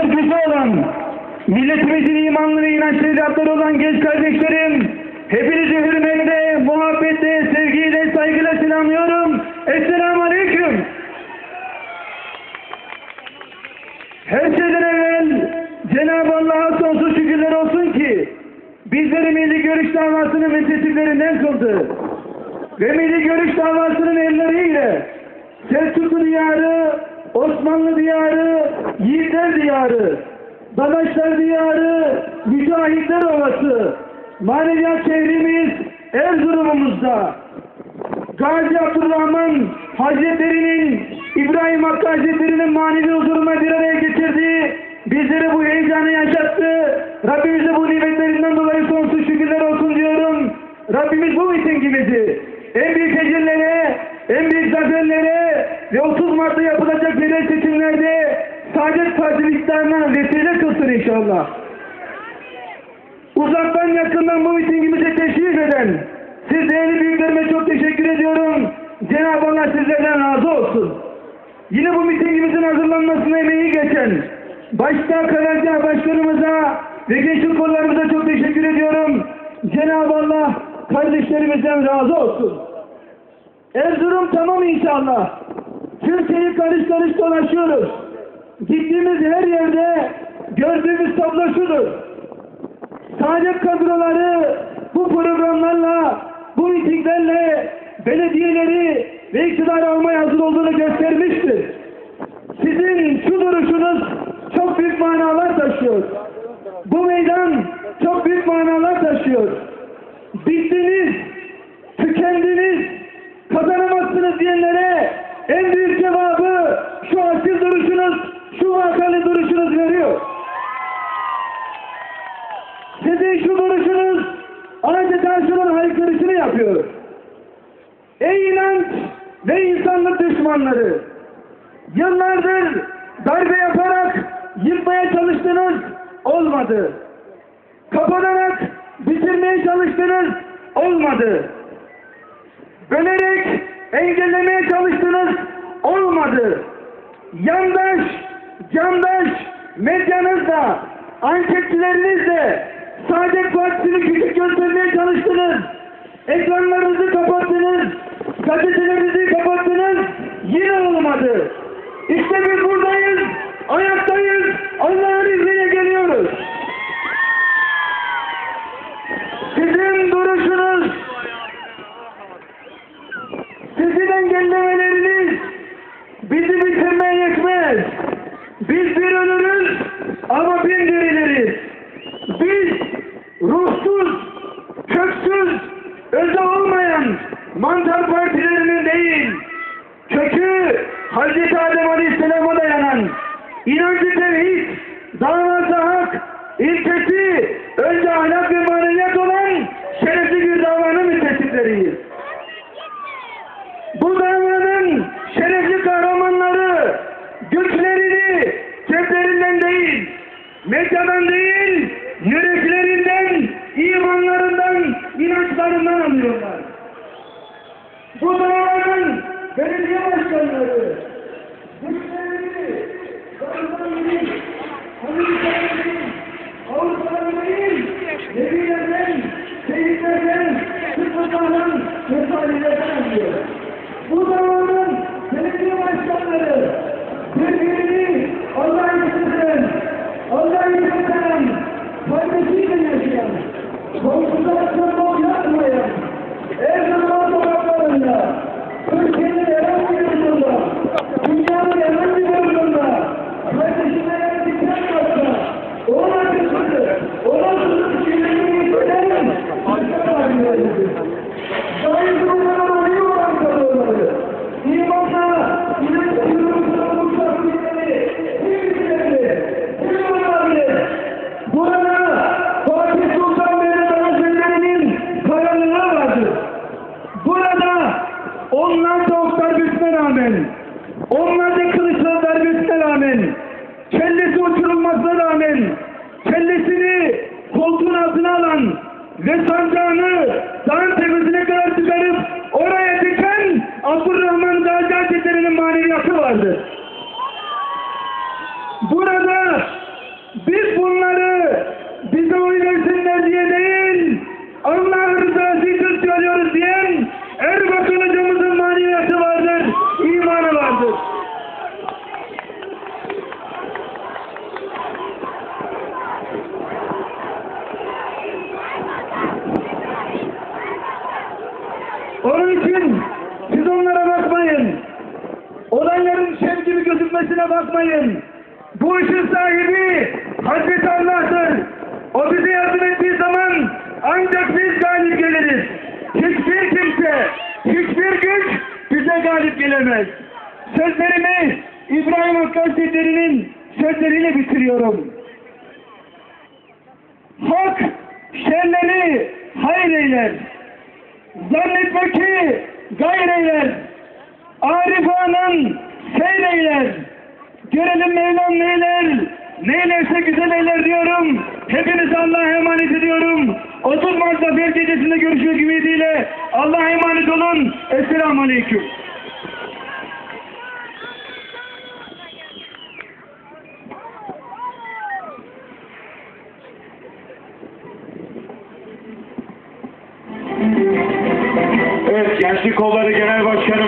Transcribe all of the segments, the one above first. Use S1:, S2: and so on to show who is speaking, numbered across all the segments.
S1: Türküsü olan, milletimizin imanlı ve inançlı evlatları olan genç kardeşlerim, hepinizi hürmetle, muhabbetle, sevgiyle, saygıyla selamlıyorum. Esselamu Aleyküm. Her şeyden evvel Cenab-ı Allah'a sonsuz şükürler olsun ki bizleri milli görüş davasının müntesiplerinden kıldı. Ve milli görüş davasının elleriyle Selçuklu diyarı, Osmanlı diyarı, Yiğitler diyarı, Dadaşlar diyarı, Mücahitler Ovası, maneviyat şehrimiz Erzurum'umuzda, Gazi Abdurrahman Hazretleri'nin, İbrahim Hakkı Hazretleri'nin manevi huzuruna bir araya getirdiği, bizlere bu heyecanı yaşattı. Rabbimize bu nimetlerinden dolayı sonsuz şükürler olsun diyorum. Rabbimiz bu mitingimizi en büyük ecellere, en büyük zaferlere ve 30 Mart'ta yapılacak yerel seçimlerde İktidarına vesile kılsın inşallah. Uzaktan yakından bu mitingimize teşrif eden siz değerli büyüklerime çok teşekkür ediyorum. Cenab-ı Allah sizlerden razı olsun. Yine bu mitingimizin hazırlanmasına emeği geçen başta Karargah Başkanımıza ve gençlik kollarımıza çok teşekkür ediyorum. Cenab-ı Allah kardeşlerimizden razı olsun. Erzurum tamam inşallah. Türkiye'yi karış karış dolaşıyoruz. Gittiğimiz her yerde gördüğümüz tablo şudur. Saadet kadroları bu programlarla, bu mitinglerle belediyeleri ve iktidar almaya hazır olduğunu göstermiştir. Sizin şu duruşunuz çok büyük manalar taşıyor. Bu meydan çok büyük manalar taşıyor. Bittiniz, tükendiniz, kazanamazsınız diyenlere en büyük cevabı şu asil duruşunuz, şu vakalı duruşunuz veriyor. Sizin şu duruşunuz adeta şunun haykırışını yapıyor. Ey inanç ve insanlık düşmanları! Yıllardır darbe yaparak yıkmaya çalıştınız, olmadı. Kapanarak bitirmeye çalıştınız, olmadı. Bölerek engellemeye çalıştınız, olmadı. Yandaş, candaş medyanızla, anketçilerinizle Saadet Partisi'ni küçük göstermeye çalıştınız. Ekranlarınızı kapattınız. Gazetelerinizi kapattınız. Yine olmadı. İşte biz buradayız. Ayaktayız. Allah'ın izniyle geliyoruz. Sizin duruşunuz, sizin engellemeleriniz bizi bitirmeye yetmez. Biz bir ölürüz ama bin diriliriz. Biz ruhsuz, köksüz, özü olmayan mantar partilerinin değil, kökü Hazreti Adem Aleyhisselam'a dayanan inancı tevhid, davası hak, ilkesi önce ahlak ve maneviyat olan şerefli bir davanın müttesipleriyiz. Bu davanın Major than these. rağmen, onlarca kılıçla darbesine rağmen, kellesi uçurulmasına rağmen, kellesini koltuğun altına alan ve sancağını dağın tepesine kadar çıkarıp oraya diken Abdurrahman Gazi Hazretleri'nin maneviyatı vardır. Burada biz bunları bize oynasınlar diye değil, Allah unutmayın. Bu işin sahibi Hazreti Allah'tır. O bize yardım ettiği zaman ancak biz galip geliriz. Hiçbir kimse, hiçbir güç bize galip gelemez. Sözlerimi İbrahim Hazretleri'nin sözleriyle bitiriyorum. Hak şerleri hayır eyler. Zannetme ki gayr eyler. Arifanın seyreyler. Görelim Mevlam neyler. Neylerse güzel eyler diyorum. Hepinizi Allah'a emanet ediyorum. 30 Mart Zafer Gecesi'nde görüşmek ümidiyle Allah'a emanet olun. Esselamu Aleyküm.
S2: Evet, Gençlik Kolları Genel Başkanımıza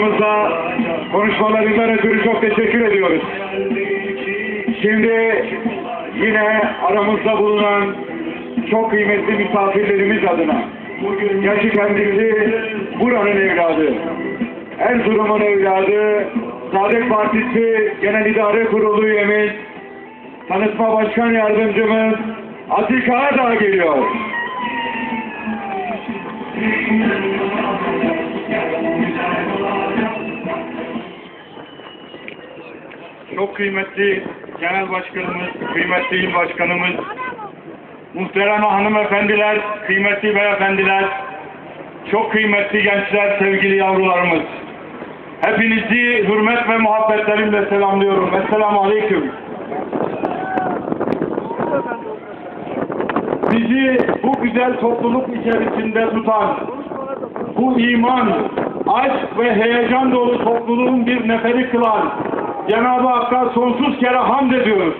S2: konuşmalarından ötürü çok teşekkür ediyoruz. Şimdi yine aramızda bulunan çok kıymetli misafirlerimiz adına, gerçi kendisi buranın evladı, Erzurum'un evladı, Saadet Partisi Genel İdare Kurulu üyemiz, Tanıtma Başkan Yardımcımız Atik Ağdağ geliyor. Kıymetli genel başkanımız, kıymetli il başkanımız, muhterem hanımefendiler, kıymetli beyefendiler, çok kıymetli gençler, sevgili yavrularımız. Hepinizi hürmet ve muhabbetlerimle selamlıyorum. Esselamu Aleyküm. Bizi bu güzel topluluk içerisinde tutan, bu iman, aşk ve heyecan dolu topluluğun bir neferi kılan Cenab-ı Hakk'a sonsuz kere hamd ediyoruz.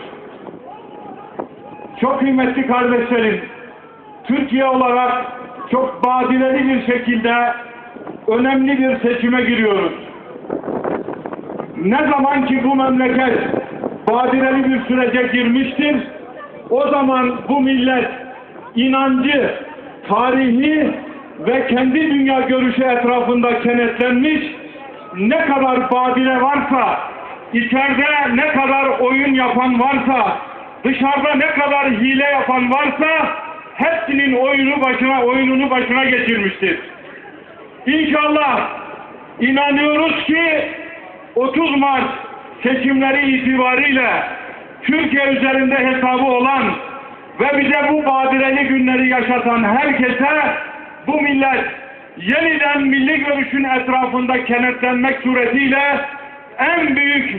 S2: Çok kıymetli kardeşlerim, Türkiye olarak çok badireli bir şekilde önemli bir seçime giriyoruz. Ne zaman ki bu memleket badireli bir sürece girmiştir, o zaman bu millet inancı, tarihi ve kendi dünya görüşü etrafında kenetlenmiş, ne kadar badire varsa, içeride ne kadar oyun yapan varsa, dışarıda ne kadar hile yapan varsa, hepsinin oyunu başına, oyununu başına geçirmiştir. İnşallah inanıyoruz ki 30 Mart seçimleri itibariyle Türkiye üzerinde hesabı olan ve bize bu badireli günleri yaşatan herkese bu millet yeniden milli görüşün etrafında kenetlenmek suretiyle en büyük